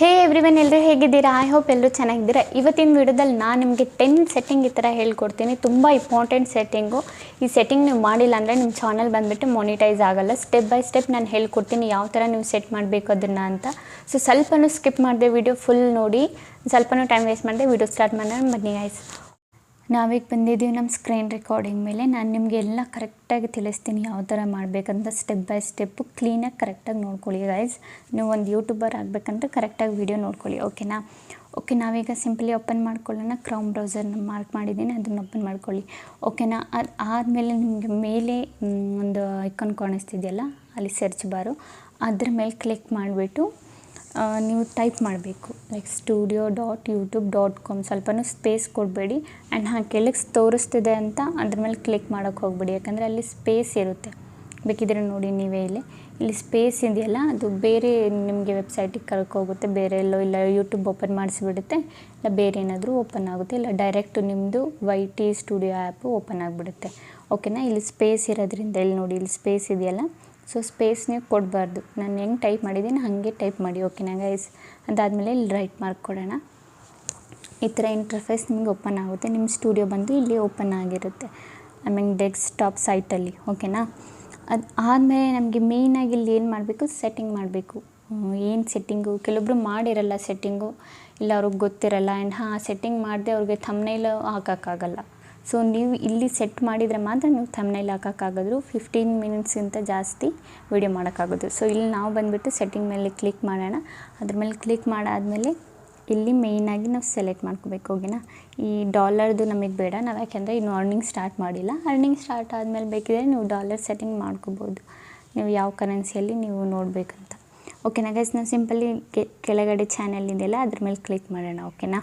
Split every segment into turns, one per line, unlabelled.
ಹೇ everyone ಎಲ್ಲರೂ ಹೇಗಿದ್ದೀರಾ? I hope ಎಲ್ಲರೂ ಚೆನ್ನಾಗಿದ್ದೀರಾ. ಇವತ್ತಿನ ವಿಡಿಯೋದಲ್ಲಿ ನಾನು ನಿಮಗೆ ಟೆನ್ ಸೆಟ್ಟಿಂಗ್ ಈ ಥರ ಹೇಳ್ಕೊಡ್ತೀನಿ. ತುಂಬ ಇಂಪಾರ್ಟೆಂಟ್ ಸೆಟ್ಟಿಂಗು ಈ ಸೆಟ್ಟಿಂಗ್ ನೀವು ಮಾಡಿಲ್ಲ ಅಂದರೆ ನಿಮ್ಮ ಚಾನಲ್ ಬಂದುಬಿಟ್ಟು ಮೋನಿಟೈಸ್ ಆಗೋಲ್ಲ. ಸ್ಟೆಪ್ ಬೈ ಸ್ಟೆಪ್ ನಾನು ಹೇಳ್ಕೊಡ್ತೀನಿ ಯಾವ ಥರ ನೀವು ಸೆಟ್ ಮಾಡಬೇಕು ಅದನ್ನು ಅಂತ. ಸೊ ಸ್ವಲ್ಪನೂ ಸ್ಕಿಪ್ ಮಾಡಿದೆ ವಿಡಿಯೋ ಫುಲ್ ನೋಡಿ. ಸ್ವಲ್ಪನೂ ಟೈಮ್ ವೇಸ್ಟ್ ಮಾಡಿದೆ ವಿಡಿಯೋ ಸ್ಟಾರ್ಟ್ ಮಾಡೋಣ. ಬನ್ನಿ ಆಯ್ತು ನಾವೀಗ ಬಂದಿದ್ದೀವಿ ನಮ್ಮ ಸ್ಕ್ರೀನ್ ರೆಕಾರ್ಡಿಂಗ್ ಮೇಲೆ. ನಾನು ನಿಮಗೆ ಎಲ್ಲ ಕರೆಕ್ಟಾಗಿ ತಿಳಿಸ್ತೀನಿ ಯಾವ ಥರ ಮಾಡಬೇಕಂತ ಸ್ಟೆಪ್ ಬೈ ಸ್ಟೆಪ್ಪು ಕ್ಲೀನಾಗಿ ಕರೆಕ್ಟಾಗಿ ನೋಡ್ಕೊಳ್ಳಿ ಗೈಸ್ ನೀವು ಒಂದು ಯೂಟ್ಯೂಬರ್ ಆಗಬೇಕಂದ್ರೆ ಕರೆಕ್ಟಾಗಿ ವೀಡಿಯೋ ನೋಡ್ಕೊಳ್ಳಿ ಓಕೆನಾ ಓಕೆ ನಾವೀಗ ಸಿಂಪಲಿ ಓಪನ್ ಮಾಡ್ಕೊಳ್ಳೋಣ. ಕ್ರೌಮ್ ಬ್ರೌಸರ್ನ ಮಾರ್ಕ್ ಮಾಡಿದ್ದೀನಿ, ಅದನ್ನು ಓಪನ್ ಮಾಡ್ಕೊಳ್ಳಿ. ಓಕೆನಾ ಅದು ಆದಮೇಲೆ ನಿಮಗೆ ಮೇಲೆ ಒಂದು ಐಕಾನ್ ಕಾಣಿಸ್ತಿದೆಯಲ್ಲ, ಅಲ್ಲಿ ಸರ್ಚ್ ಬಾರು ಅದ್ರ ಮೇಲೆ ಕ್ಲಿಕ್ ಮಾಡಿಬಿಟ್ಟು ನೀವು ಟೈಪ್ ಮಾಡಬೇಕು. Like studio dot YouTube dot com ಸ್ವಲ್ಪನೂ ಸ್ಪೇಸ್ ಕೊಡಬೇಡಿ. ಆ್ಯಂಡ್ ಹಾಂ, ಕೆಳಗೆ ತೋರಿಸ್ತಿದೆ ಅಂತ ಅದ್ರ ಮೇಲೆ ಕ್ಲಿಕ್ ಮಾಡೋಕ್ಕೆ ಹೋಗ್ಬೇಡಿ. ಯಾಕಂದರೆ ಅಲ್ಲಿ ಸ್ಪೇಸ್ ಇರುತ್ತೆ. ಬೇಕಿದ್ರೆ ನೋಡಿ ನೀವೇ ಇಲ್ಲಿ. ಇಲ್ಲಿ ಸ್ಪೇಸ್ ಇದೆಯಲ್ಲ, ಅದು ಬೇರೆ ನಿಮಗೆ ವೆಬ್ಸೈಟಿಗೆ ಕರ್ಕೋಗುತ್ತೆ ಬೇರೆ ಎಲ್ಲೋ ಇಲ್ಲ ಯೂಟ್ಯೂಬ್ ಓಪನ್ ಮಾಡಿಸಿಬಿಡುತ್ತೆ. ಇಲ್ಲ, ಬೇರೆ ಏನಾದರೂ ಓಪನ್ ಆಗುತ್ತೆ. ಇಲ್ಲ ಡೈರೆಕ್ಟ್ ನಿಮ್ಮದು Y T studio app open ಆಗಿಬಿಡುತ್ತೆ. ಓಕೆನಾ ಇಲ್ಲಿ ಸ್ಪೇಸ್ ಇರೋದ್ರಿಂದ, ಇಲ್ಲಿ ನೋಡಿ, ಇಲ್ಲಿ ಸ್ಪೇಸ್ ಇದೆಯಲ್ಲ. ಸೊ ಸ್ಪೇಸ್ ನೀವು ಕೊಡಬಾರ್ದು. ನಾನು ಹೆಂಗೆ ಟೈಪ್ ಮಾಡಿದ್ದೀನಿ ಹಾಗೆ ಟೈಪ್ ಮಾಡಿ ಓಕೆನಾ ಗೈಸ್ ಅದಾದಮೇಲೆ ಇಲ್ಲಿ ರೈಟ್ ಮಾರ್ಕ್ ಕೊಡೋಣ. ಈ ಥರ ಇಂಟರ್ಫೇಸ್ ನಿಮಗೆ ಓಪನ್ ಆಗುತ್ತೆ. ನಿಮ್ಮ ಸ್ಟುಡಿಯೋ ಬಂದು ಇಲ್ಲಿ ಓಪನ್ ಆಗಿರುತ್ತೆ. ಐ ಮೀನ್ ಡೆಸ್ಕ್ಟಾಪ್ ಸೈಟಲ್ಲಿ ಓಕೆನಾ ಅದು ಆದಮೇಲೆ ನಮಗೆ ಮೇಯ್ನಾಗಿ ಇಲ್ಲಿ ಏನು ಮಾಡಬೇಕು? ಸೆಟ್ಟಿಂಗ್ ಮಾಡಬೇಕು. ಏನು ಸೆಟ್ಟಿಂಗು ಕೆಲವೊಬ್ರು ಮಾಡಿರಲ್ಲ ಸೆಟ್ಟಿಂಗು ಇಲ್ಲ, ಅವ್ರಿಗೆ ಗೊತ್ತಿರಲ್ಲ. ಆ್ಯಂಡ್ ಹಾಂ ಸೆಟ್ಟಿಂಗ್ ಮಾಡಿದೆ ಅವ್ರಿಗೆ ಥಮ್ನೈಲು ಹಾಕೋಕ್ಕಾಗಲ್ಲ. ಸೊ ನೀವು ಇಲ್ಲಿ ಸೆಟ್ ಮಾಡಿದರೆ ಮಾತ್ರ ನೀವು ಥಮ್ನೈಲ್ ಹಾಕೋಕ್ಕಾಗೋದು ಫಿಫ್ಟೀನ್ ಮಿನಿಟ್ಸ್ಗಿಂತ ಜಾಸ್ತಿ ವೀಡಿಯೋ ಮಾಡೋಕ್ಕಾಗೋದು. ಸೊ ಇಲ್ಲಿ ನಾವು ಬಂದುಬಿಟ್ಟು ಸೆಟ್ಟಿಂಗ್ ಮೇಲೆ ಕ್ಲಿಕ್ ಮಾಡೋಣ. ಅದ್ರ ಮೇಲೆ ಕ್ಲಿಕ್ ಮಾಡಾದಮೇಲೆ ಇಲ್ಲಿ ಮೇಯ್ನಾಗಿ ನಾವು ಸೆಲೆಕ್ಟ್ ಮಾಡ್ಕೋಬೇಕು ಹೋಗಿನ ಈ ಡಾಲರ್ದು ನಮಗೆ ಬೇಡ. ನಾವು ಯಾಕೆಂದರೆ ಇನ್ನು ಅರ್ನಿಂಗ್ ಸ್ಟಾರ್ಟ್ ಮಾಡಿಲ್ಲ. ಅರ್ನಿಂಗ್ ಸ್ಟಾರ್ಟ್ ಆದಮೇಲೆ ಬೇಕಿದ್ರೆ ನೀವು ಡಾಲರ್ ಸೆಟ್ಟಿಂಗ್ ಮಾಡ್ಕೋಬೋದು. ನೀವು ಯಾವ ಕರೆನ್ಸಿಯಲ್ಲಿ ನೀವು ನೋಡಬೇಕಂತ. ಓಕೆನಾ ಗೈಸ್ ನಾವು ಸಿಂಪಲಿ ಕೆಳಗಡೆ ಚಾನೆಲ್ ಇದೆಯಲ್ಲ, ಅದ್ರ ಮೇಲೆ ಕ್ಲಿಕ್ ಮಾಡೋಣ ಓಕೆನಾ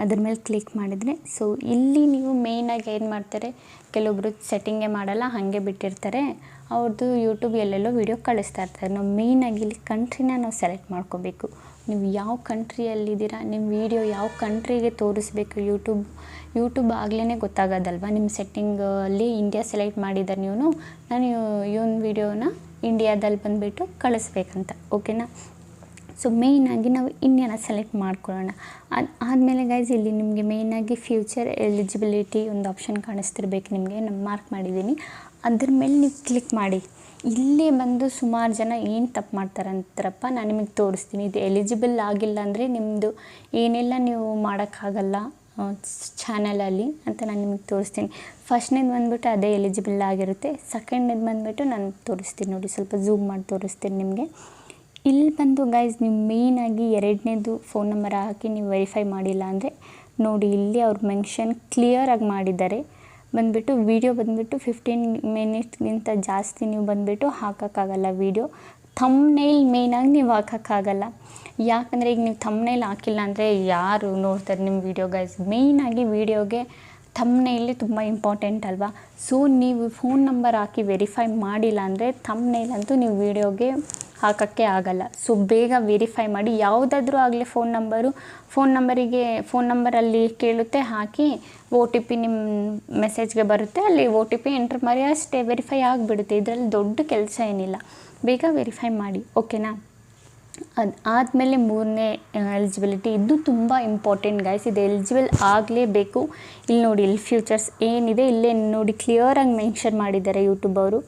ಅದ್ರ ಮೇಲೆ ಕ್ಲಿಕ್ ಮಾಡಿದರೆ ಸೊ ಇಲ್ಲಿ ನೀವು ಮೇಯ್ನಾಗಿ ಏನು ಮಾಡ್ತಾರೆ, ಕೆಲವೊಬ್ರು ಸೆಟ್ಟಿಂಗೇ ಮಾಡಲ್ಲ, ಹಾಗೆ ಬಿಟ್ಟಿರ್ತಾರೆ. ಅವ್ರದ್ದು ಯೂಟ್ಯೂಬ್ ಎಲ್ಲೆಲ್ಲೋ ವೀಡಿಯೋ ಕಳಿಸ್ತಾ ಇರ್ತಾರೆ. ನಾವು ಮೇಯ್ನಾಗಿ ಇಲ್ಲಿ ಕಂಟ್ರಿನ ನಾವು ಸೆಲೆಕ್ಟ್ ಮಾಡ್ಕೋಬೇಕು. ನೀವು ಯಾವ ಕಂಟ್ರಿಯಲ್ಲಿದ್ದೀರಾ ನಿಮ್ಮ ವೀಡಿಯೋ ಯಾವ ಕಂಟ್ರಿಗೆ ತೋರಿಸ್ಬೇಕು ಯೂಟ್ಯೂಬ್ ಯೂಟ್ಯೂಬ್ ಆಗಲೇ ಗೊತ್ತಾಗೋದಲ್ವ? ನಿಮ್ಮ ಸೆಟ್ಟಿಂಗಲ್ಲಿ ಇಂಡಿಯಾ ಸೆಲೆಕ್ಟ್ ಮಾಡಿದ್ದಾರೆ ನೀವು ನಾನು ಇವನ್ ವೀಡಿಯೋನ ಇಂಡಿಯಾದಲ್ಲಿ ಬಂದುಬಿಟ್ಟು ಕಳಿಸ್ಬೇಕಂತ. ಓಕೆನಾ ಸೊ ಮೇಯ್ನಾಗಿ ನಾವು ಇಂಡಿಯಾನ ಸೆಲೆಕ್ಟ್ ಮಾಡ್ಕೊಳ್ಳೋಣ. ಅದು ಆದಮೇಲೆ ಗೈಸ್ ಇಲ್ಲಿ ನಿಮಗೆ ಮೇಯ್ನಾಗಿ ಫ್ಯೂಚರ್ ಎಲಿಜಿಬಿಲಿಟಿ ಒಂದು ಆಪ್ಷನ್ ಕಾಣಿಸ್ತಿರ್ಬೇಕು ನಿಮಗೆ. ನಾನು ಮಾರ್ಕ್ ಮಾಡಿದ್ದೀನಿ. ಅದ್ರ ಮೇಲೆ ನೀವು ಕ್ಲಿಕ್ ಮಾಡಿ. ಇಲ್ಲಿ ಬಂದು ಸುಮಾರು ಜನ ಏನು ತಪ್ಪು ಮಾಡ್ತಾರಂತಾರಪ್ಪ, ನಾನು ನಿಮಗೆ ತೋರಿಸ್ತೀನಿ. ಇದು ಎಲಿಜಿಬಲ್ ಆಗಿಲ್ಲ ಅಂದರೆ ನಿಮ್ಮದು ಏನೆಲ್ಲ ನೀವು ಮಾಡೋಕ್ಕಾಗಲ್ಲ ಚಾನಲಲ್ಲಿ ಅಂತ ನಾನು ನಿಮಗೆ ತೋರಿಸ್ತೀನಿ. ಫಸ್ಟ್ನೇದು ಬಂದುಬಿಟ್ಟು ಅದೇ ಎಲಿಜಿಬಲ್ ಆಗಿರುತ್ತೆ. ಸೆಕೆಂಡ್ನೇದು ಬಂದುಬಿಟ್ಟು ನಾನು ತೋರಿಸ್ತೀನಿ ನೋಡಿ. ಸ್ವಲ್ಪ ಝೂಮ್ ಮಾಡಿ ತೋರಿಸ್ತೀನಿ ನಿಮಗೆ. ಇಲ್ಲಿ ಬಂದು ಗೈಸ್ ನೀವು ಮೇಯ್ನಾಗಿ ಎರಡನೇದು ಫೋನ್ ನಂಬರ್ ಹಾಕಿ ನೀವು ವೆರಿಫೈ ಮಾಡಿಲ್ಲ ಅಂದರೆ ನೋಡಿ, ಇಲ್ಲಿ ಅವ್ರು ಮೆನ್ಷನ್ ಕ್ಲಿಯರಾಗಿ ಮಾಡಿದ್ದಾರೆ. ಬಂದುಬಿಟ್ಟು ವೀಡಿಯೋ ಬಂದುಬಿಟ್ಟು ಫಿಫ್ಟೀನ್ ಮಿನಿಟ್ಸ್ಗಿಂತ ಜಾಸ್ತಿ ನೀವು ಬಂದುಬಿಟ್ಟು ಹಾಕೋಕ್ಕಾಗಲ್ಲ ವೀಡಿಯೋ ಥಮ್ನೈಲ್ ಮೇಯ್ನಾಗಿ ನೀವು ಹಾಕೋಕ್ಕಾಗಲ್ಲ. ಯಾಕಂದರೆ ಈಗ ನೀವು ಥಮ್ನೈಲ್ ಹಾಕಿಲ್ಲ ಅಂದರೆ ಯಾರು ನೋಡ್ತಾರೆ ನಿಮ್ಮ ವೀಡಿಯೋ ಗೈಸ್ ಮೇಯ್ನಾಗಿ ವೀಡಿಯೋಗೆ ಥಮ್ನೈಲಿ ತುಂಬ ಇಂಪಾರ್ಟೆಂಟ್ ಅಲ್ವಾ? ಸೊ ನೀವು ಫೋನ್ ನಂಬರ್ ಹಾಕಿ ವೆರಿಫೈ ಮಾಡಿಲ್ಲ ಅಂದರೆ ಥಮ್ನೈಲ್ ಅಂತೂ ನೀವು ವೀಡಿಯೋಗೆ ಹಾಕೋಕ್ಕೆ ಆಗಲ್ಲ. ಸೊ ಬೇಗ ವೆರಿಫೈ ಮಾಡಿ ಯಾವುದಾದ್ರೂ ಆಗಲಿ ಫೋನ್ ನಂಬರು ಫೋನ್ ನಂಬರಿಗೆ ಫೋನ್ ನಂಬರಲ್ಲಿ ಕೇಳುತ್ತೆ, ಹಾಕಿ ಒ ಟಿ ಪಿ ನಿಮ್ಮ ಮೆಸೇಜ್ಗೆ ಬರುತ್ತೆ. ಅಲ್ಲಿ ಒ ಟಿ ಪಿ ಎಂಟ್ರ್ ಮಾಡಿ ಅಷ್ಟೇ ವೆರಿಫೈ ಆಗಿಬಿಡುತ್ತೆ. ಇದರಲ್ಲಿ ದೊಡ್ಡ ಕೆಲಸ ಏನಿಲ್ಲ. ಬೇಗ ವೆರಿಫೈ ಮಾಡಿ ಓಕೆನಾ ಅದು ಆದಮೇಲೆ ಮೂರನೇ ಎಲಿಜಿಬಿಲಿಟಿ ಇದು ತುಂಬ ಇಂಪಾರ್ಟೆಂಟ್ ಗೈಸ್ ಇದು ಎಲಿಜಿಬಲ್ ಆಗಲೇಬೇಕು. ಇಲ್ಲಿ ನೋಡಿ ಇಲ್ಲಿ ಫ್ಯೂಚರ್ಸ್ ಏನಿದೆ, ಇಲ್ಲೇ ನೋಡಿ ಕ್ಲಿಯರಾಗಿ ಮೆನ್ಷನ್ ಮಾಡಿದ್ದಾರೆ ಯೂಟ್ಯೂಬ್ ಅವರು.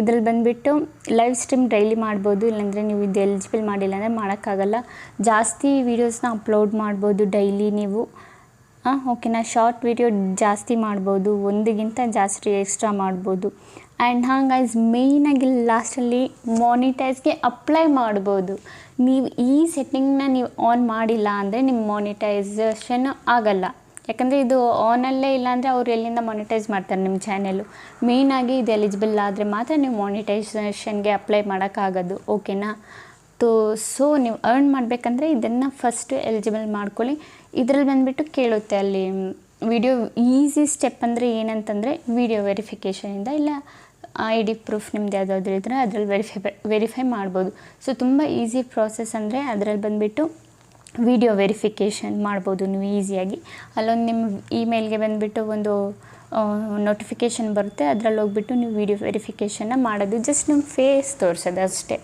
ಇದ್ರಲ್ಲಿ ಬಂದುಬಿಟ್ಟು ಲೈವ್ ಸ್ಟ್ರೀಮ್ ಡೈಲಿ ಮಾಡ್ಬೋದು, ಇಲ್ಲಾಂದರೆ ನೀವು ಇದು ಎಲಿಜಿಬಲ್ ಮಾಡಿಲ್ಲ ಅಂದರೆ ಮಾಡೋಕ್ಕಾಗಲ್ಲ. ಜಾಸ್ತಿ ವೀಡಿಯೋಸ್ನ ಅಪ್ಲೋಡ್ ಮಾಡ್ಬೋದು ಡೈಲಿ ನೀವು. ಹಾಂ ಓಕೆನಾ ಶಾರ್ಟ್ ವೀಡಿಯೋ ಜಾಸ್ತಿ ಮಾಡ್ಬೋದು ಒಂದಿಗಿಂತ ಜಾಸ್ತಿ ಎಕ್ಸ್ಟ್ರಾ ಮಾಡ್ಬೋದು. ಆ್ಯಂಡ್ ಹಾಗೈಸ್ ಮೇಯ್ನಾಗಿ ಲಾಸ್ಟಲ್ಲಿ ಮಾನಿಟೈಸ್ಗೆ ಅಪ್ಲೈ ಮಾಡ್ಬೋದು. ನೀವು ಈ ಸೆಟ್ಟಿಂಗ್ನ ನೀವು ಆನ್ ಮಾಡಿಲ್ಲ ಅಂದರೆ ನಿಮ್ಮ ಮಾನಿಟೈಸೇಷನ್ ಆಗಲ್ಲ. ಯಾಕಂದರೆ ಇದು ಆನಲ್ಲೇ ಇಲ್ಲಾಂದರೆ ಅವ್ರು ಎಲ್ಲಿಂದ ಮಾನಿಟೈಸ್ ಮಾಡ್ತಾರೆ ನಿಮ್ಮ ಚಾನೆಲು ಮೇಯ್ನಾಗಿ ಇದು ಎಲಿಜಿಬಲ್ ಆದರೆ ಮಾತ್ರ ನೀವು ಮಾನಿಟೈಸೇಷನ್ಗೆ ಅಪ್ಲೈ ಮಾಡೋಕ್ಕಾಗೋದು ಓಕೆನಾ ತೋ ಸೊ ನೀವು ಅರ್ನ್ ಮಾಡಬೇಕಂದ್ರೆ ಇದನ್ನು ಫಸ್ಟ್ ಎಲಿಜಿಬಲ್ ಮಾಡ್ಕೊಳ್ಳಿ. ಇದರಲ್ಲಿ ಬಂದುಬಿಟ್ಟು ಕೇಳುತ್ತೆ ಅಲ್ಲಿ ವಿಡಿಯೋ ಈಸಿ ಸ್ಟೆಪ್ ಅಂದರೆ ಏನಂತಂದರೆ ವಿಡಿಯೋ ವೆರಿಫಿಕೇಷನಿಂದ ಇಲ್ಲ ಐ ಡಿ ಪ್ರೂಫ್ ನಿಮ್ದು ಯಾವುದಾದ್ರು ಇದ್ದರೆ ಅದರಲ್ಲಿ ವೆರಿಫೈ ವೆರಿಫೈ ಮಾಡ್ಬೋದು. ಸೊ ತುಂಬ ಈಸಿ ಪ್ರಾಸೆಸ್ ಅಂದರೆ ಅದರಲ್ಲಿ ಬಂದುಬಿಟ್ಟು ವಿಡಿಯೋ ವೆರಿಫಿಕೇಷನ್ ಮಾಡ್ಬೋದು ನೀವು ಈಸಿಯಾಗಿ ಅಲ್ಲೊಂದು ನಿಮ್ಮ ಇಮೇಲ್ಗೆ ಬಂದುಬಿಟ್ಟು ಒಂದು ನೋಟಿಫಿಕೇಷನ್ ಬರುತ್ತೆ. ಅದರಲ್ಲಿ ಹೋಗ್ಬಿಟ್ಟು ನೀವು ವಿಡಿಯೋ ವೆರಿಫಿಕೇಷನ್ನ ಮಾಡೋದು. ಜಸ್ಟ್ ನಿಮ್ಮ ಫೇಸ್ ತೋರಿಸೋದು ಅಷ್ಟೇ.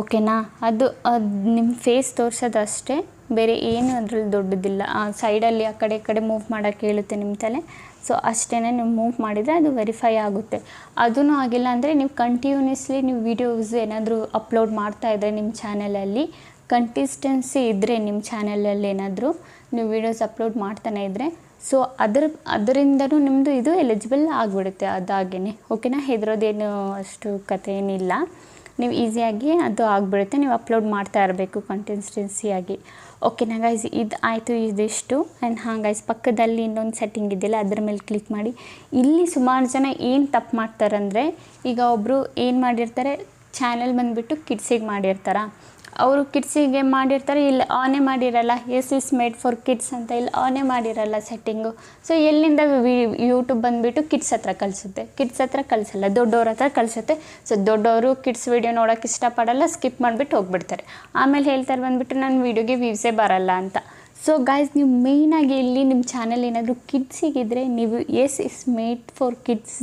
ಓಕೆನಾ ಅದು ಅದು ನಿಮ್ಮ ಫೇಸ್ ತೋರಿಸೋದು ಅಷ್ಟೇ. ಬೇರೆ ಏನು ಅದರಲ್ಲಿ ದೊಡ್ಡದಿಲ್ಲ. ಆ ಸೈಡಲ್ಲಿ ಆ ಕಡೆ, ಈ ಕಡೆ ಮೂವ್ ಮಾಡೋಕ್ಕೆ ಹೇಳುತ್ತೆ ನಿಮ್ಮ ತಲೆ. ಸೊ ಅಷ್ಟೇ ನೀವು ಮೂವ್ ಮಾಡಿದರೆ ಅದು ವೆರಿಫೈ ಆಗುತ್ತೆ. ಅದೂ ಆಗಿಲ್ಲ ಅಂದರೆ ನೀವು ಕಂಟಿನ್ಯೂಸ್ಲಿ ನೀವು ವೀಡಿಯೋಸ್ ಏನಾದರೂ ಅಪ್ಲೋಡ್ ಮಾಡ್ತಾ ಇದ್ದರೆ ನಿಮ್ಮ ಚಾನಲಲ್ಲಿ ಕಂಟಿಸ್ಟೆನ್ಸಿ ಇದ್ದರೆ ನಿಮ್ಮ ಚಾನಲಲ್ಲಿ ಏನಾದರೂ ನೀವು ವೀಡಿಯೋಸ್ ಅಪ್ಲೋಡ್ ಮಾಡ್ತಾನೆ ಇದ್ದರೆ ಸೊ ಅದ್ರ, ಅದರಿಂದನೂ ನಿಮ್ಮದು ಇದು ಎಲಿಜಿಬಲ್ ಆಗಿಬಿಡುತ್ತೆ ಅದಾಗೇ ಓಕೆನಾ ಹೆದರೋದೇನು ಅಷ್ಟು ಕಥೆ ಏನಿಲ್ಲ ನೀವು ಈಸಿಯಾಗಿ ಅದು ಆಗಿಬಿಡುತ್ತೆ, ನೀವು ಅಪ್ಲೋಡ್ ಮಾಡ್ತಾ ಇರಬೇಕು ಕಂಟಿನ್ಸ್ಟೆನ್ಸಿಯಾಗಿ ಓಕೆನಾ ಗೈಸ್ ಇದು ಆಯಿತು ಇದಿಷ್ಟು. ಆ್ಯಂಡ್ ಹಾಂ ಗೈಸ್ ಪಕ್ಕದಲ್ಲಿ ಇನ್ನೊಂದು ಸೆಟ್ಟಿಂಗ್ ಇದೆಯಲ್ಲ, ಅದ್ರ ಮೇಲೆ ಕ್ಲಿಕ್ ಮಾಡಿ. ಇಲ್ಲಿ ಸುಮಾರು ಜನ ಏನು ತಪ್ಪು ಮಾಡ್ತಾರಂದರೆ, ಈಗ ಒಬ್ಬರು ಏನು ಮಾಡಿರ್ತಾರೆ ಚಾನೆಲ್ ಬಂದುಬಿಟ್ಟು ಕಿಡ್ಸಿಗೆ ಮಾಡಿರ್ತಾರೆ? ಅವರು ಕಿಡ್ಸಿಗೆ ಮಾಡಿರ್ತಾರೆ, ಇಲ್ಲಿ ಆನೇ ಮಾಡಿರಲ್ಲ yes is made for kids ಅಂತ ಇಲ್ಲಿ ಆನೇ ಮಾಡಿರಲ್ಲ ಸೆಟ್ಟಿಂಗು ಸೊ ಎಲ್ಲಿಂದ ಯೂಟ್ಯೂಬ್ ಬಂದುಬಿಟ್ಟು ಕಿಡ್ಸ್ ಹತ್ರ ಕಳಿಸುತ್ತೆ ಕಿಡ್ಸ್ ಹತ್ರ ಕಳಿಸಲ್ಲ ದೊಡ್ಡವ್ರ ಹತ್ರ ಕಳಿಸುತ್ತೆ ಸೊ ದೊಡ್ಡವರು ಕಿಡ್ಸ್ ವೀಡಿಯೋ ನೋಡೋಕೆ ಇಷ್ಟಪಡಲ್ಲ ಸ್ಕಿಪ್ ಮಾಡಿಬಿಟ್ಟು ಹೋಗ್ಬಿಡ್ತಾರೆ. ಆಮೇಲೆ ಹೇಳ್ತಾರೆ ಬಂದುಬಿಟ್ಟು ನನ್ನ ವೀಡಿಯೋಗೆ ವ್ಯೂಸೇ ಬರಲ್ಲ ಅಂತ. ಸೊ ಗಾಯ್ಸ್ ನೀವು ಮೇಯ್ನಾಗಿ ಇಲ್ಲಿ ನಿಮ್ಮ ಚಾನಲ್ ಏನಾದರೂ ಕಿಡ್ಸಿಗಿದ್ರೆ ನೀವು yes is made for kids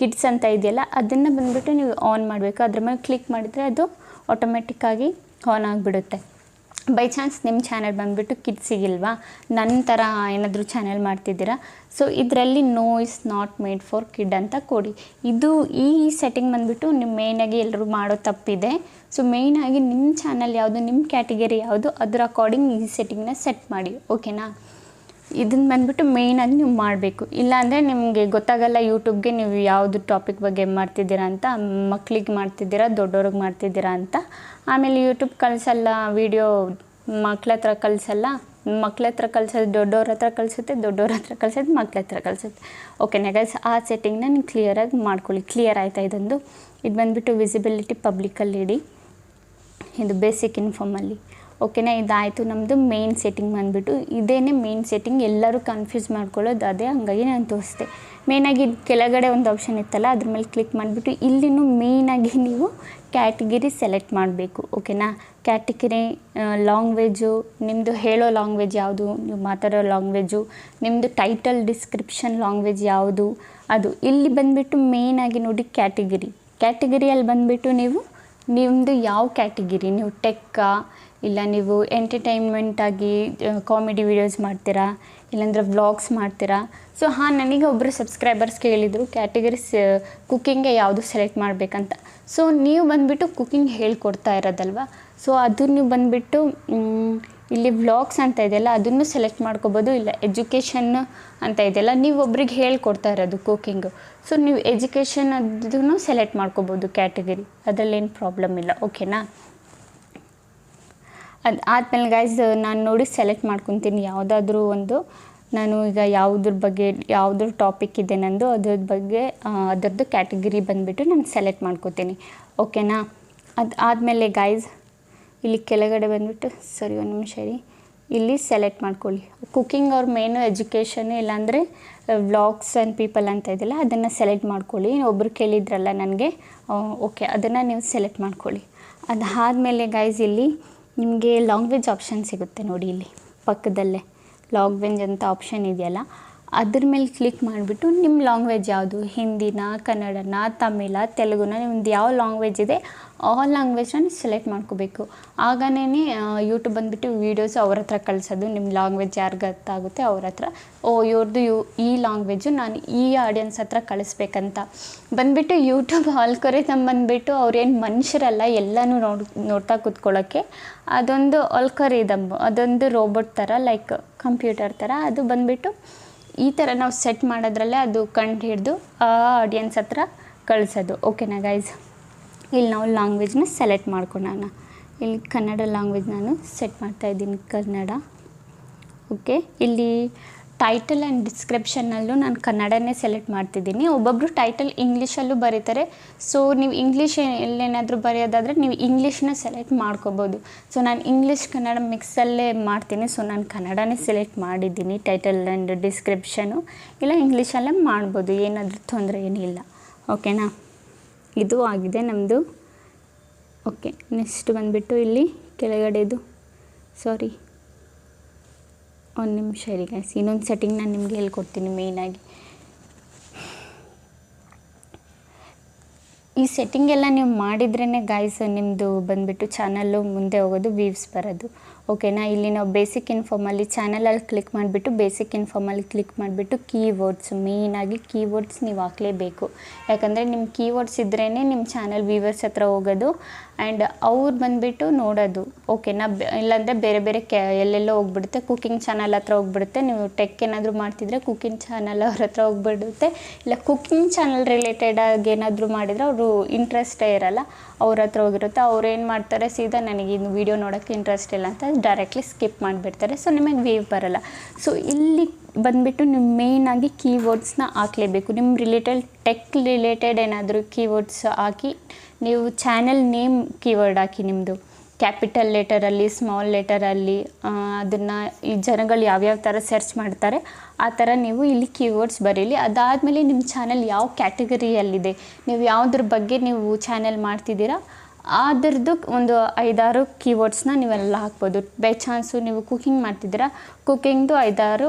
kids ಅಂತ ಇದೆಯಲ್ಲ, ಅದನ್ನು ಬಂದುಬಿಟ್ಟು ನೀವು ಆನ್ ಮಾಡಬೇಕು. ಅದ್ರ ಮೇಲೆ ಕ್ಲಿಕ್ ಮಾಡಿದರೆ ಅದು ಆಟೋಮೆಟಿಕ್ಕಾಗಿ ಆನ್ ಆಗಿಬಿಡುತ್ತೆ. ಬೈ ಚಾನ್ಸ್ ನಿಮ್ಮ ಚಾನಲ್ ಬಂದುಬಿಟ್ಟು ಕಿಡ್ಸಿಗಿಲ್ವಾ ನನ್ನ ಥರ ಏನಾದರೂ ಚಾನಲ್ ಮಾಡ್ತಿದ್ದೀರಾ? ಸೊ ಇದರಲ್ಲಿ no is not made for kid ಅಂತ ಕೊಡಿ. ಇದು ಈ ಸೆಟ್ಟಿಂಗ್ ಬಂದುಬಿಟ್ಟು ನಿಮ್ಮ ಮೇಯ್ನಾಗಿ ಎಲ್ಲರೂ ಮಾಡೋ ತಪ್ಪಿದೆ. ಸೊ ಮೇಯ್ನಾಗಿ ನಿಮ್ಮ ಚಾನಲ್ ಯಾವುದು ನಿಮ್ಮ ಕ್ಯಾಟಗರಿ ಯಾವುದು, ಅದರ ಅಕಾರ್ಡಿಂಗ್ ಈ ಸೆಟ್ಟಿಂಗ್ನ ಸೆಟ್ ಮಾಡಿ. ಓಕೆನಾ ಇದನ್ನು ಬಂದುಬಿಟ್ಟು ಮೇಯ್ನಾಗಿ ನೀವು ಮಾಡಬೇಕು. ಇಲ್ಲಾಂದರೆ ನಿಮಗೆ ಗೊತ್ತಾಗಲ್ಲ ಯೂಟ್ಯೂಬ್ಗೆ ನೀವು ಯಾವುದು ಟಾಪಿಕ್ ಬಗ್ಗೆ ಮಾಡ್ತಿದ್ದೀರಾ ಅಂತ, ಮಕ್ಳಿಗೆ ಮಾಡ್ತಿದ್ದೀರಾ ದೊಡ್ಡವ್ರಿಗೆ ಮಾಡ್ತಿದ್ದೀರಾ ಅಂತ. ಆಮೇಲೆ ಯೂಟ್ಯೂಬ್ ಕಳಿಸಲ್ಲ ವೀಡಿಯೋ ಮಕ್ಳ ಹತ್ರ ಕಳಿಸಲ್ಲ, ಮಕ್ಳ ಹತ್ರ ಕಳ್ಸೋದು ದೊಡ್ಡವ್ರ ಹತ್ರ ಕಳಿಸುತ್ತೆ ದೊಡ್ಡವ್ರ ಹತ್ರ ಕಳ್ಸೋದು ಮಕ್ಳ ಹತ್ರ ಕಳಿಸುತ್ತೆ. ಓಕೆ ಗೈಸ್ ಆ ಸೆಟ್ಟಿಂಗ್ನ ನೀವು ಕ್ಲಿಯರಾಗಿ ಮಾಡ್ಕೊಳ್ಳಿ. ಕ್ಲಿಯರ್ ಆಯಿತಾ ಇದೊಂದು? ಇದು ಬಂದುಬಿಟ್ಟು ವಿಸಿಬಿಲಿಟಿ ಪಬ್ಲಿಕಲ್ಲಿ ಇಡಿ. ಇದು ಬೇಸಿಕ್ ಇನ್ಫಾರ್ಮಲ್ಲಿ ಓಕೆನಾ? ಇದಾಯಿತು. ನಮ್ಮದು ಮೇನ್ ಸೆಟ್ಟಿಂಗ್ ಬಂದುಬಿಟ್ಟು ಇದೇನೇ ಮೇನ್ ಸೆಟ್ಟಿಂಗ್ ಎಲ್ಲರೂ ಕನ್ಫ್ಯೂಸ್ ಮಾಡ್ಕೊಳ್ಳೋದು ಅದೇ. ಹಂಗಾಗಿ ನಾನು ತೋರಿಸ್ದೆ. ಮೇಯ್ನಾಗಿ ಕೆಳಗಡೆ ಒಂದು ಆಪ್ಷನ್ ಇತ್ತಲ್ಲ, ಅದ್ರ ಮೇಲೆ ಕ್ಲಿಕ್ ಮಾಡಿಬಿಟ್ಟು ಇಲ್ಲಿನೂ ಮೇಯ್ನಾಗಿ ನೀವು ಕ್ಯಾಟಗಿರಿ ಸೆಲೆಕ್ಟ್ ಮಾಡಬೇಕು. ಓಕೆನಾ? ಕ್ಯಾಟಗಿರಿ ಲಾಂಗ್ವೇಜು ನಿಮ್ಮದು ಹೇಳೋ ಲಾಂಗ್ವೇಜ್ ಯಾವುದು? ನೀವು ಮಾತಾಡೋ ಲಾಂಗ್ವೇಜು ನಿಮ್ಮದು ಟೈಟಲ್ ಡಿಸ್ಕ್ರಿಪ್ಷನ್ ಲಾಂಗ್ವೇಜ್ ಯಾವುದು? ಅದು ಇಲ್ಲಿ ಬಂದುಬಿಟ್ಟು ಮೇಯ್ನಾಗಿ ನೋಡಿ ಕ್ಯಾಟಗಿರಿ ಕ್ಯಾಟಗಿರಿಯಲ್ಲಿ ಬಂದುಬಿಟ್ಟು ನೀವು ನಿಮ್ಮದು ಯಾವ ಕ್ಯಾಟಗಿರಿ ನೀವು ಟೆಕ್ಕಾ ಇಲ್ಲ ನೀವು ಎಂಟರ್ಟೈನ್ಮೆಂಟಾಗಿ ಕಾಮಿಡಿ ವೀಡಿಯೋಸ್ ಮಾಡ್ತೀರಾ, ಇಲ್ಲಾಂದ್ರೆ ವ್ಲಾಗ್ಸ್ ಮಾಡ್ತೀರಾ? ಸೊ ಹಾಂ, ನನಗೆ ಒಬ್ಬರು ಸಬ್ಸ್ಕ್ರೈಬರ್ಸ್ ಕೇಳಿದರು ಕ್ಯಾಟಗರೀಸ್ ಕುಕ್ಕಿಂಗ್ಗೆ ಯಾವುದು ಸೆಲೆಕ್ಟ್ ಮಾಡಬೇಕಂತ. ಸೊ ನೀವು ಬಂದುಬಿಟ್ಟು ಕುಕ್ಕಿಂಗ್ ಹೇಳ್ಕೊಡ್ತಾ ಇರೋದಲ್ವಾ? ಸೊ ಅದು ನೀವು ಬಂದುಬಿಟ್ಟು ಇಲ್ಲಿ ವ್ಲಾಗ್ಸ್ ಅಂತ ಇದೆಯಲ್ಲ, ಅದನ್ನು ಸೆಲೆಕ್ಟ್ ಮಾಡ್ಕೋಬೋದು, ಇಲ್ಲ ಎಜುಕೇಷನ್ ಅಂತ ಇದೆಯಲ್ಲ, ನೀವು ಒಬ್ರಿಗೆ ಹೇಳ್ಕೊಡ್ತಾ ಇರೋದು ಕುಕ್ಕಿಂಗು ಸೊ ನೀವು ಎಜುಕೇಷನ್ ಅದನ್ನು ಸೆಲೆಕ್ಟ್ ಮಾಡ್ಕೋಬೋದು ಕ್ಯಾಟಗರಿ ಅದರಲ್ಲೇನು ಪ್ರಾಬ್ಲಮ್ ಇಲ್ಲ ಓಕೆನಾ ಅದು ಆದಮೇಲೆ ಗೈಸ್ ನಾನು ನೋಡಿ ಸೆಲೆಕ್ಟ್ ಮಾಡ್ಕೊತೀನಿ. ಯಾವುದಾದ್ರೂ ಒಂದು, ನಾನು ಈಗ ಯಾವುದ್ರ ಬಗ್ಗೆ, ಯಾವುದ್ರ ಟಾಪಿಕ್ ಇದೆ ನಂದು ಅದ್ರ ಬಗ್ಗೆ ಅದರದ್ದು ಕ್ಯಾಟಗರಿ ಬಂದುಬಿಟ್ಟು ನಾನು ಸೆಲೆಕ್ಟ್ ಮಾಡ್ಕೋತೀನಿ. ಓಕೆನಾ ಅದು ಆದಮೇಲೆ ಗೈಸ್ ಇಲ್ಲಿ ಕೆಳಗಡೆ ಬಂದುಬಿಟ್ಟು, ಸರಿ ಒಂದು ನಿಮಿಷ ರೀ ಇಲ್ಲಿ ಸೆಲೆಕ್ಟ್ ಮಾಡ್ಕೊಳ್ಳಿ. ಕುಕ್ಕಿಂಗ್ ಅವ್ರ ಮೇನು ಎಜುಕೇಷನ್ ಇಲ್ಲಾಂದರೆ ವ್ಲಾಗ್ಸ್ ಆ್ಯಂಡ್ ಪೀಪಲ್ ಅಂತ ಇದೆಯಲ್ಲ ಅದನ್ನು ಸೆಲೆಕ್ಟ್ ಮಾಡ್ಕೊಳ್ಳಿ. ಒಬ್ಬರು ಕೇಳಿದ್ರಲ್ಲ ನನಗೆ ಓಕೆ ಅದನ್ನು ನೀವು ಸೆಲೆಕ್ಟ್ ಮಾಡ್ಕೊಳ್ಳಿ. ಅದಾದಮೇಲೆ ಗೈಸ್ ಇಲ್ಲಿ ನಿಮಗೆ ಲಾಂಗ್ವೇಜ್ ಆಪ್ಷನ್ ಸಿಗುತ್ತೆ ನೋಡಿ ಇಲ್ಲಿ ಪಕ್ಕದಲ್ಲೇ. ಲಾಂಗ್ವೇಜ್ ಅಂತ ಆಪ್ಷನ್ ಇದೆಯಲ್ಲ ಅದ್ರ ಮೇಲೆ ಕ್ಲಿಕ್ ಮಾಡಿಬಿಟ್ಟು ನಿಮ್ಮ ಲಾಂಗ್ವೇಜ್ ಯಾವುದು? ಹಿಂದಿನ, ಕನ್ನಡನ, ತಮಿಳ, ತೆಲುಗುನ, ನಿಮ್ದು ಯಾವ ಲಾಂಗ್ವೇಜ್ ಇದೆ ಆ ಲ್ಯಾಂಗ್ವೇಜನ್ನು ಸೆಲೆಕ್ಟ್ ಮಾಡ್ಕೋಬೇಕು. ಆಗನೇ ಯೂಟ್ಯೂಬ್ ಬಂದುಬಿಟ್ಟು ವೀಡಿಯೋಸ್ ಅವ್ರ ಹತ್ರ ಕಳಿಸೋದು ನಿಮ್ಮ ಲಾಂಗ್ವೇಜ್ ಯಾರಿಗೆ ಗೊತ್ತಾಗುತ್ತೆ ಅವ್ರ ಹತ್ರ. ಓ ಇವ್ರದ್ದು ಯು, ಈ ಲಾಂಗ್ವೇಜು ನಾನು ಈ ಆಡಿಯನ್ಸ್ ಹತ್ರ ಕಳಿಸ್ಬೇಕಂತ. ಬಂದುಬಿಟ್ಟು ಯೂಟ್ಯೂಬ್ ಆಲ್ಕೊರಿತಮ್ ಬಂದುಬಿಟ್ಟು ಅವ್ರೇನು ಮನುಷ್ಯರಲ್ಲ, ಎಲ್ಲನೂ ನೋಡಿ, ನೋಡ್ತಾ ಕೂತ್ಕೊಳ್ಳೋಕ್ಕೆ ಅದೊಂದು ಆಲ್ಕೊರಿದಮ್ ಅದೊಂದು ರೋಬೋಟ್ ಥರ ಲೈಕ್ ಕಂಪ್ಯೂಟರ್ ಥರ ಅದು ಬಂದುಬಿಟ್ಟು ಈ ಥರ ನಾವು ಸೆಟ್ ಮಾಡೋದ್ರಲ್ಲೇ ಅದು ಕಂಡು ಹಿಡಿದು ಆ ಆಡಿಯನ್ಸ್ ಹತ್ರ ಕಳಿಸೋದು. ಓಕೆನಾ ಗೈಸ್ ಇಲ್ಲಿ ನಾವು ಲ್ಯಾಂಗ್ವೇಜ್ನ ಸೆಲೆಕ್ಟ್ ಮಾಡ್ಕೊಳ್ಳೋಣ ಇಲ್ಲಿ ಕನ್ನಡ ಲ್ಯಾಂಗ್ವೇಜ್ ನಾನು ಸೆಟ್ ಮಾಡ್ತಾಯಿದ್ದೀನಿ ಕನ್ನಡ. ಓಕೆ ಇಲ್ಲಿ ಟೈಟಲ್ ಆ್ಯಂಡ್ ಡಿಸ್ಕ್ರಿಪ್ಷನ್ನಲ್ಲೂ ನಾನು ಕನ್ನಡನೇ ಸೆಲೆಕ್ಟ್ ಮಾಡ್ತಿದ್ದೀನಿ. ಒಬ್ಬೊಬ್ಬರು ಟೈಟಲ್ ಇಂಗ್ಲೀಷಲ್ಲೂ ಬರೀತಾರೆ. ಸೊ ನೀವು ಇಂಗ್ಲೀಷ್ ಎಲ್ಲೇನಾದರೂ ಬರೆಯೋದಾದರೆ ನೀವು ಇಂಗ್ಲೀಷ್ನ ಸೆಲೆಕ್ಟ್ ಮಾಡ್ಕೋಬೋದು. ಸೊ ನಾನು ಇಂಗ್ಲೀಷ್ ಕನ್ನಡ ಮಿಕ್ಸಲ್ಲೇ ಮಾಡ್ತೀನಿ. ಸೊ ನಾನು ಕನ್ನಡನೇ ಸೆಲೆಕ್ಟ್ ಮಾಡಿದ್ದೀನಿ ಟೈಟಲ್ ಆ್ಯಂಡ್ ಡಿಸ್ಕ್ರಿಪ್ಷನು ಇಲ್ಲ ಇಂಗ್ಲೀಷಲ್ಲೇ ಮಾಡ್ಬೋದು. ಏನಾದರೂ ತೊಂದರೆ ಏನಿಲ್ಲ. ಓಕೆನಾ ಇದು ಆಗಿದೆ ನಮ್ಮದು ಓಕೆ ನೆಕ್ಸ್ಟ್ ಬಂದುಬಿಟ್ಟು ಇಲ್ಲಿ ಕೆಳಗಡೆದು. ಸಾರಿ ಒಂದು ನಿಮಿಷ ಇರಿ ಗೈಸ್ ಇನ್ನೊಂದು ಸೆಟ್ಟಿಂಗ್ ನಾನು ನಿಮಗೆ ಹೇಳ್ಕೊಡ್ತೀನಿ ಮೇಯ್ನಾಗಿ ಈ ಸೆಟ್ಟಿಂಗ್ ಎಲ್ಲ ನೀವು ಮಾಡಿದ್ರೇ ಗಾಯ್ಸ್ ನಿಮ್ಮದು ಬಂದುಬಿಟ್ಟು ಚಾನಲ್ಲು ಮುಂದೆ ಹೋಗೋದು ವೀವ್ಸ್ ಬರೋದು. ಓಕೆನಾ? ಇಲ್ಲಿ ನಾವು ಬೇಸಿಕ್ ಇನ್ಫಾರ್ಮಲ್ಲಿ ಚಾನಲಲ್ಲಿ ಕ್ಲಿಕ್ ಮಾಡಿಬಿಟ್ಟು ಬೇಸಿಕ್ ಇನ್ಫಾರ್ಮಲ್ಲಿ ಕ್ಲಿಕ್ ಮಾಡಿಬಿಟ್ಟು ಕೀವರ್ಡ್ಸ್ ಮೇಯ್ನಾಗಿ ಕೀವರ್ಡ್ಸ್ ನೀವು ಹಾಕಲೇಬೇಕು. ಯಾಕಂದರೆ ನಿಮ್ಮ ಕೀವರ್ಡ್ಸ್ ಇದ್ರೇ ನಿಮ್ಮ ಚಾನಲ್ ವ್ಯೂವರ್ಸ್ ಹತ್ರ ಹೋಗೋದು ಆ್ಯಂಡ್ ಅವ್ರು ಬಂದುಬಿಟ್ಟು ನೋಡೋದು. ಓಕೆನಾ? ಇಲ್ಲಾಂದರೆ ಬೇರೆ ಬೇರೆ ಕೆ ಎಲ್ಲೆಲ್ಲೋ ಹೋಗ್ಬಿಡುತ್ತೆ. ಕುಕಿಂಗ್ ಚಾನಲ್ ಹತ್ರ ಹೋಗ್ಬಿಡುತ್ತೆ. ನೀವು ಟೆಕ್ ಏನಾದರೂ ಮಾಡ್ತಿದ್ರೆ ಕುಕಿಂಗ್ ಚಾನಲ್ ಅವ್ರ ಹತ್ರ ಹೋಗ್ಬಿಡುತ್ತೆ. ಇಲ್ಲ ಕುಕಿಂಗ್ ಚಾನಲ್ ರಿಲೇಟೆಡ್ ಆಗಿ ಏನಾದರೂ ಮಾಡಿದರೆ ಅವರು ಇಂಟ್ರೆಸ್ಟೇ ಇರಲ್ಲ. ಅವ್ರ ಹತ್ರ ಹೋಗಿರುತ್ತೆ. ಅವ್ರು ಏನು ಮಾಡ್ತಾರೆ? ಸೀದಾ ನನಗೆ ಇನ್ನು ವೀಡಿಯೋ ನೋಡೋಕ್ಕೆ ಇಂಟ್ರೆಸ್ಟ್ ಇಲ್ಲ ಅಂತ ಡೈರೆಕ್ಟ್ಲಿ ಸ್ಕಿಪ್ ಮಾಡಿಬಿಡ್ತಾರೆ. ಸೊ ನಿಮಗೆ ವೇವ್ ಬರಲ್ಲ. ಸೊ ಇಲ್ಲಿ ಬಂದುಬಿಟ್ಟು ನೀವು ಮೇಯ್ನಾಗಿ ಕೀವರ್ಡ್ಸ್ನ ಹಾಕ್ಲೇಬೇಕು. ನಿಮ್ಮ ರಿಲೇಟೆಡ್ ಟೆಕ್ ರಿಲೇಟೆಡ್ ಏನಾದರೂ ಕೀವರ್ಡ್ಸ್ ಹಾಕಿ, ನೀವು ಚಾನೆಲ್ ನೇಮ್ ಕೀವರ್ಡ್ ಹಾಕಿ ನಿಮ್ಮದು ಕ್ಯಾಪಿಟಲ್ ಲೆಟರಲ್ಲಿ ಸ್ಮಾಲ್ ಲೆಟರಲ್ಲಿ ಅದನ್ನು ಈ ಜನಗಳು ಯಾವ್ಯಾವ ಥರ ಸರ್ಚ್ ಮಾಡ್ತಾರೆ, ಆ ಥರ ನೀವು ಇಲ್ಲಿ ಕೀವರ್ಡ್ಸ್ ಬರೀಲಿ. ಅದಾದಮೇಲೆ ನಿಮ್ಮ ಚಾನಲ್ ಯಾವ ಕ್ಯಾಟಗರಿಯಲ್ಲಿದೆ ನೀವು ಯಾವುದ್ರ ಬಗ್ಗೆ ನೀವು ಚಾನೆಲ್ ಮಾಡ್ತಿದ್ದೀರಾ ಅದರದ್ದು ಒಂದು ಐದಾರು ಕೀವರ್ಡ್ಸ್ನ ನೀವೆಲ್ಲ ಹಾಕ್ಬೋದು. ಬೈ ಚಾನ್ಸು ನೀವು ಕುಕಿಂಗ್ ಮಾಡ್ತಿದ್ದೀರಾ? ಕುಕಿಂಗ್ದು ಐದಾರು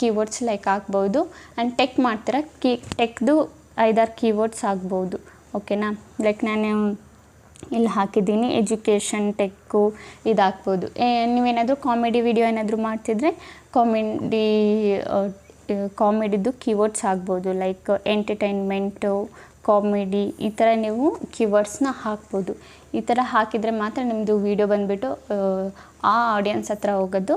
ಕೀವರ್ಡ್ಸ್ ಲೈಕ್ ಹಾಕ್ಬೋದು. ಆ್ಯಂಡ್ ಟೆಕ್ ಮಾಡ್ತೀರಾ? ಕೀ ಟೆಕ್ದು ಐದಾರು ಕೀವರ್ಡ್ಸ್ ಆಗ್ಬೋದು ಓಕೆನಾ ಲೈಕ್ ನಾನು ಇಲ್ಲಿ ಹಾಕಿದ್ದೀನಿ. ಎಜುಕೇಷನ್ ಟೆಕ್ಕು ಇದು ಹಾಕ್ಬೋದು ನೀವೇನಾದರೂ ಕಾಮಿಡಿ ವಿಡಿಯೋ ಏನಾದರೂ ಮಾಡ್ತಿದ್ರೆ ಕಾಮಿಡಿ ಕಾಮಿಡಿದು ಕೀವರ್ಡ್ಸ್ ಆಗ್ಬೋದು ಲೈಕ್ ಎಂಟರ್ಟೈನ್ಮೆಂಟು ಕಾಮಿಡಿ ಈ ಥರ ನೀವು ಕೀವರ್ಡ್ಸ್ನ ಹಾಕ್ಬೋದು. ಈ ಥರ ಹಾಕಿದರೆ ಮಾತ್ರ ನಿಮ್ಮದು ವೀಡಿಯೋ ಬಂದುಬಿಟ್ಟು, ಆ ಆಡಿಯನ್ಸ್ ಹತ್ರ ಹೋಗೋದು.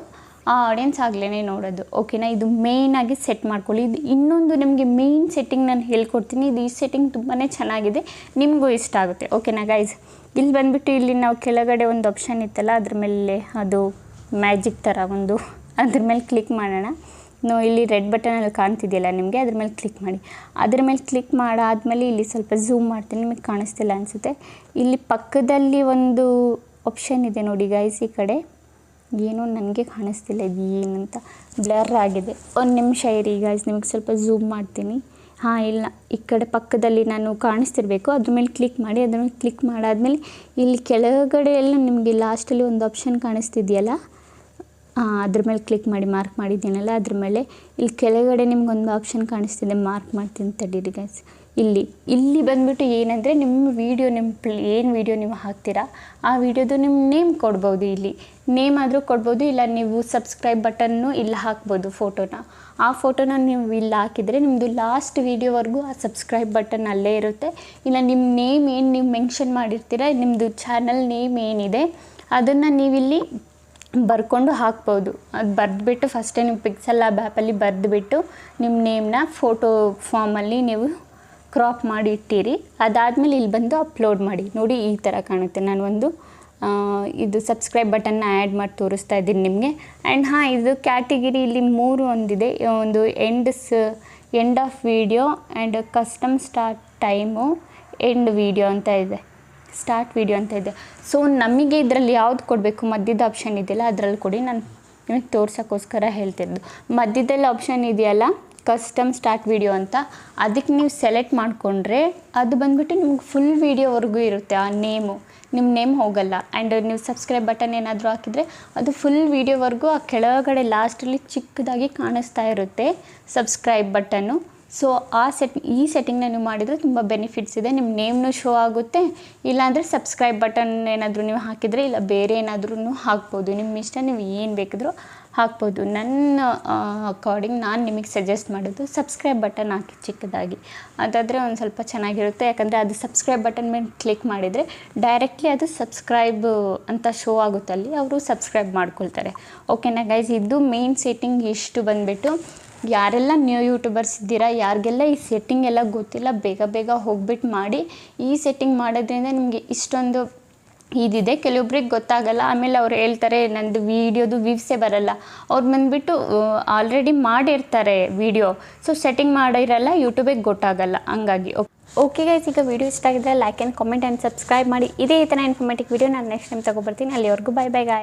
ಆ ಆಡಿಯನ್ಸ್ ಆಗಲೇ ನೋಡೋದು. ಓಕೆನಾ ಇದು ಮೇಯ್ನಾಗಿ ಸೆಟ್ ಮಾಡ್ಕೊಳ್ಳಿ. ಇದು ಇನ್ನೊಂದು ನಿಮಗೆ ಮೇಯ್ನ್ ಸೆಟ್ಟಿಂಗ್ ನಾನು ಹೇಳ್ಕೊಡ್ತೀನಿ. ಇದು ಈ ಸೆಟ್ಟಿಂಗ್ ತುಂಬಾ ಚೆನ್ನಾಗಿದೆ. ನಿಮಗೂ ಇಷ್ಟ ಆಗುತ್ತೆ. ಓಕೆನಾ ಗೈಸ್ ಇಲ್ಲಿ ಬಂದುಬಿಟ್ಟು ಇಲ್ಲಿ ನಾವು ಕೆಳಗಡೆ ಒಂದು ಆಪ್ಷನ್ ಇತ್ತಲ್ಲ, ಅದ್ರ ಮೇಲೆ ಅದು ಮ್ಯಾಜಿಕ್ ಥರ ಒಂದು, ಅದ್ರ ಮೇಲೆ ಕ್ಲಿಕ್ ಮಾಡೋಣ. ಇಲ್ಲಿ ರೆಡ್ ಬಟನಲ್ಲಿ ಕಾಣ್ತಿದೆಯಲ್ಲ ನಿಮಗೆ? ಅದ್ರ ಮೇಲೆ ಕ್ಲಿಕ್ ಮಾಡಿ. ಅದ್ರ ಮೇಲೆ ಕ್ಲಿಕ್ ಮಾಡಾದ್ಮೇಲೆ ಇಲ್ಲಿ ಸ್ವಲ್ಪ ಝೂಮ್ ಮಾಡ್ತೀನಿ, ನಿಮಗೆ ಕಾಣಿಸ್ತಿಲ್ಲ ಅನಿಸುತ್ತೆ. ಇಲ್ಲಿ ಪಕ್ಕದಲ್ಲಿ ಒಂದು ಆಪ್ಷನ್ ಇದೆ ನೋಡಿ ಗೈಸ್ ಈ ಕಡೆ. ಏನೋ ನನಗೆ ಕಾಣಿಸ್ತಿಲ್ಲ, ಇದು ಏನಂತ. ಬ್ಲರ್ ಆಗಿದೆ. ಒಂದು ನಿಮಿಷ ಇರಿ ಗೈಸ್ ನಿಮಗೆ ಸ್ವಲ್ಪ ಝೂಮ್ ಮಾಡ್ತೀನಿ. ಹಾಂ, ಇಲ್ಲ, ಈ ಕಡೆ ಪಕ್ಕದಲ್ಲಿ ನಾನು ಕಾಣಿಸ್ತಿರ್ಬೇಕು. ಅದ್ರ ಮೇಲೆ ಕ್ಲಿಕ್ ಮಾಡಿ, ಅದ್ರ ಮೇಲೆ ಕ್ಲಿಕ್ ಮಾಡಾದ್ಮೇಲೆ ಇಲ್ಲಿ ಕೆಳಗಡೆ ಎಲ್ಲ ನಿಮಗೆ ಲಾಸ್ಟಲ್ಲಿ ಒಂದು ಆಪ್ಷನ್ ಕಾಣಿಸ್ತಿದೆಯಲ್ಲ? ಅದ್ರ ಮೇಲೆ ಕ್ಲಿಕ್ ಮಾಡಿ ಮಾರ್ಕ್ ಮಾಡಿದ್ದೀನಲ್ಲ, ಅದ್ರ ಮೇಲೆ ಇಲ್ಲಿ ಕೆಳಗಡೆ ನಿಮ್ಗೊಂದು ಆಪ್ಷನ್ ಕಾಣಿಸ್ತಿದೆ ಮಾರ್ಕ್ ಮಾಡ್ತೀನಿ ತಡೀರಿ ಗೈಸ್ ಇಲ್ಲಿ ಇಲ್ಲಿ ಬಂದುಬಿಟ್ಟು ಏನಂದರೆ ನಿಮ್ಮ ವೀಡಿಯೋ ನಿಮ್ಮ ಏನು ವೀಡಿಯೋ ನೀವು ಹಾಕ್ತೀರಾ, ಆ ವೀಡಿಯೋದು ನಿಮ್ಮ ನೇಮ್ ಕೊಡ್ಬೋದು ಇಲ್ಲಿ. ನೇಮ್ ಆದರೂ ಕೊಡ್ಬೋದು, ಇಲ್ಲ ನೀವು ಸಬ್ಸ್ಕ್ರೈಬ್ ಬಟನ್ನು ಇಲ್ಲಿ ಹಾಕ್ಬೋದು ಫೋಟೋನ ಆ ಫೋಟೋನ ನೀವು ಇಲ್ಲಿ ಹಾಕಿದರೆ ನಿಮ್ಮದು ಲಾಸ್ಟ್ ವೀಡಿಯೋವರೆಗೂ ಆ ಸಬ್ಸ್ಕ್ರೈಬ್ ಬಟನ್ ಅಲ್ಲೇ ಇರುತ್ತೆ. ಇಲ್ಲ ನಿಮ್ಮ ನೇಮ್ ಏನು ನೀವು ಮೆನ್ಷನ್ ಮಾಡಿರ್ತೀರ ನಿಮ್ಮದು ಚಾನಲ್ ನೇಮ್ ಏನಿದೆ, ಅದನ್ನು ನೀವಿಲ್ಲಿ ಬರ್ಕೊಂಡು ಹಾಕ್ಬೋದು. ಅದು ಬರೆದ್ಬಿಟ್ಟು ಫಸ್ಟೇ ನೀವು ಪಿಕ್ಸೆಲ್ ಆ ಆ್ಯಪಲ್ಲಿ ಬರೆದ್ಬಿಟ್ಟು ನಿಮ್ಮ ನೇಮ್ನ ಫೋಟೋ ಫಾರ್ಮಲ್ಲಿ ನೀವು ಕ್ರಾಪ್ ಮಾಡಿ ಇಟ್ಟಿರಿ. ಅದಾದಮೇಲೆ ಇಲ್ಲಿ ಬಂದು ಅಪ್ಲೋಡ್ ಮಾಡಿ. ನೋಡಿ ಈ ಥರ ಕಾಣುತ್ತೆ. ನಾನು ಒಂದು ಇದು ಸಬ್ಸ್ಕ್ರೈಬ್ ಬಟನ್ನ ಆ್ಯಡ್ ಮಾಡಿ ತೋರಿಸ್ತಾ ಇದ್ದೀನಿ ನಿಮಗೆ. ಆ್ಯಂಡ್ ಹಾಂ, ಇದು ಕ್ಯಾಟಗಿರಿ ಇಲ್ಲಿ ಮೂರು ಒಂದಿದೆ. ಒಂದು ends end of video and custom start time end video ಅಂತ ಇದೆ. ಸ್ಟಾರ್ಟ್ ವೀಡಿಯೋ ಅಂತ ಇದೆ. ಸೊ ನಮಗೆ ಇದರಲ್ಲಿ ಯಾವ್ದು ಕೊಡಬೇಕು? ಮಧ್ಯದ ಆಪ್ಷನ್ ಇದೆಯಲ್ಲ, ಅದರಲ್ಲಿ ಕೊಡಿ. ನಾನು ನಿಮಗೆ ತೋರ್ಸೋಕ್ಕೋಸ್ಕರ ಹೇಳ್ತಿರೋದು. ಮಧ್ಯದಲ್ಲಿ ಆಪ್ಷನ್ ಇದೆಯಲ್ಲ ಕಸ್ಟಮ್ ಸ್ಟಾರ್ಟ್ ವೀಡಿಯೋ ಅಂತ. ಅದಕ್ಕೆ ನೀವು ಸೆಲೆಕ್ಟ್ ಮಾಡಿಕೊಂಡ್ರೆ ಅದು ಬಂದ್ಬಿಟ್ಟು ನಿಮ್ಗೆ ಫುಲ್ ವೀಡಿಯೋವರೆಗೂ ಇರುತ್ತೆ ಆ ನೇಮು ನಿಮ್ಮ ನೇಮ್ ಹೋಗಲ್ಲ. ಆ್ಯಂಡ್ ನೀವು ಸಬ್ಸ್ಕ್ರೈಬ್ ಬಟನ್ ಏನಾದರೂ ಹಾಕಿದರೆ ಅದು ಫುಲ್ ವೀಡಿಯೋವರೆಗೂ ಆ ಕೆಳಗಡೆ ಲಾಸ್ಟಲ್ಲಿ ಚಿಕ್ಕದಾಗಿ ಕಾಣಿಸ್ತಾ ಇರುತ್ತೆ ಸಬ್ಸ್ಕ್ರೈಬ್ ಬಟನ್ನು ಸೊ ಆ ಸೆಟ್ ಈ ಸೆಟ್ಟಿಂಗ್ನ ನೀವು ಮಾಡಿದರೆ ತುಂಬ ಬೆನಿಫಿಟ್ಸ್ ಇದೆ. ನಿಮ್ಮ ನೇಮ್ನು ಶೋ ಆಗುತ್ತೆ. ಇಲ್ಲಾಂದರೆ ಸಬ್ಸ್ಕ್ರೈಬ್ ಬಟನ್ ಏನಾದರೂ ನೀವು ಹಾಕಿದರೆ ಇಲ್ಲ, ಬೇರೆ ಏನಾದ್ರೂ ಹಾಕ್ಬೋದು. ನಿಮ್ಮ ಇಷ್ಟ, ನೀವು ಏನು ಬೇಕಿದ್ರೂ ಹಾಕ್ಬೋದು. ನನ್ನ ಅಕಾರ್ಡಿಂಗ್ ನಾನು ನಿಮಗೆ ಸಜೆಸ್ಟ್ ಮಾಡೋದು ಸಬ್ಸ್ಕ್ರೈಬ್ ಬಟನ್ ಹಾಕಿ ಚಿಕ್ಕದಾಗಿ. ಅದಾದರೆ ಒಂದು ಸ್ವಲ್ಪ ಚೆನ್ನಾಗಿರುತ್ತೆ. ಯಾಕಂದರೆ ಅದು ಸಬ್ಸ್ಕ್ರೈಬ್ ಬಟನ್ ಮೇಲೆ ಕ್ಲಿಕ್ ಮಾಡಿದರೆ ಡೈರೆಕ್ಟ್ಲಿ ಅದು ಸಬ್ಸ್ಕ್ರೈಬ್ ಅಂತ ಶೋ ಆಗುತ್ತೆ ಅಲ್ಲಿ. ಅವರು ಸಬ್ಸ್ಕ್ರೈಬ್ ಮಾಡ್ಕೊಳ್ತಾರೆ. ಓಕೆನಾ ಗೈಸ್ ಇದು ಮೇನ್ ಸೆಟ್ಟಿಂಗ್ ಇಷ್ಟು ಬಂದುಬಿಟ್ಟು ಯಾರೆಲ್ಲ ನ್ಯೂ ಯೂಟ್ಯೂಬರ್ಸ್ ಇದ್ದೀರಾ, ಯಾರಿಗೆಲ್ಲ ಈ ಸೆಟ್ಟಿಂಗ್ ಎಲ್ಲ ಗೊತ್ತಿಲ್ಲ, ಬೇಗ ಬೇಗ ಹೋಗ್ಬಿಟ್ಟು ಮಾಡಿ ಈ ಸೆಟ್ಟಿಂಗ್ ಮಾಡೋದ್ರಿಂದ ನಿಮಗೆ ಇಷ್ಟೊಂದು ಇದಿದೆ. ಕೆಲವೊಬ್ರಿಗೆ ಗೊತ್ತಾಗಲ್ಲ. ಆಮೇಲೆ ಅವ್ರು ಹೇಳ್ತಾರೆ, ನಂದು ವೀಡಿಯೋದು ವ್ಯೂವ್ಸೇ ಬರಲ್ಲ. ಅವ್ರು ಬಂದುಬಿಟ್ಟು ಆಲ್ರೆಡಿ ಮಾಡಿರ್ತಾರೆ ವೀಡಿಯೋ. ಸೊ ಸೆಟ್ಟಿಂಗ್ ಮಾಡಿರಲ್ಲ ಯೂಟ್ಯೂಬಿಗೆ ಗೊತ್ತಾಗಲ್ಲ. ಹಂಗಾಗಿ, ಓಕೆ ಗೈಸ್ ಈಗ ವೀಡಿಯೋ ಇಷ್ಟ ಆಗಿದ್ರೆ like and comment and subscribe ಮಾಡಿ. ಇದೇ ಈ ಥರ ಇನ್ಫಾರ್ಮೇಟಿವ್ ವೀಡಿಯೋ ನಾನು ನೆಕ್ಸ್ಟ್ ಟೈಮ್ ತೊಗೊಬರ್ತೀನಿ ಅಲ್ಲಿವರೆಗೂ ಬೈ ಬೈ ಗಾಯ್